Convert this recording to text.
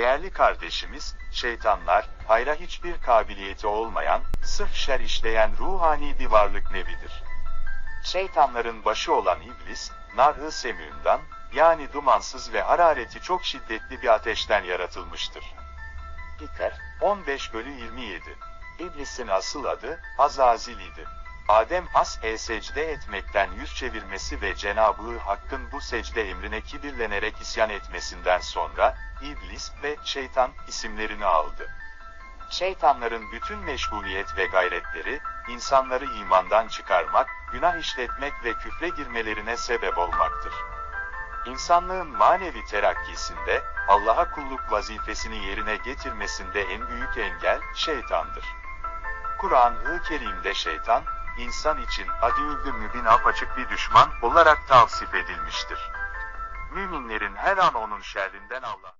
Değerli kardeşimiz, şeytanlar, hayra hiçbir kabiliyeti olmayan, sırf şer işleyen ruhani bir varlık nevidir. Şeytanların başı olan iblis, nar-ı semünden, yani dumansız ve harareti çok şiddetli bir ateşten yaratılmıştır. Hikar, 15 bölü 27. İblisin asıl adı, Azazil idi. Adem as-e secde etmekten yüz çevirmesi ve Cenab-ı Hakk'ın bu secde emrine kibirlenerek isyan etmesinden sonra, İblis ve şeytan isimlerini aldı. Şeytanların bütün meşguliyet ve gayretleri, insanları imandan çıkarmak, günah işletmek ve küfre girmelerine sebep olmaktır. İnsanlığın manevi terakkisinde, Allah'a kulluk vazifesini yerine getirmesinde en büyük engel, şeytandır. Kur'an-ı Kerim'de şeytan, insan için adiyüldü mübin apaçık bir düşman olarak tavsif edilmiştir. Müminlerin her an onun şerrinden Allah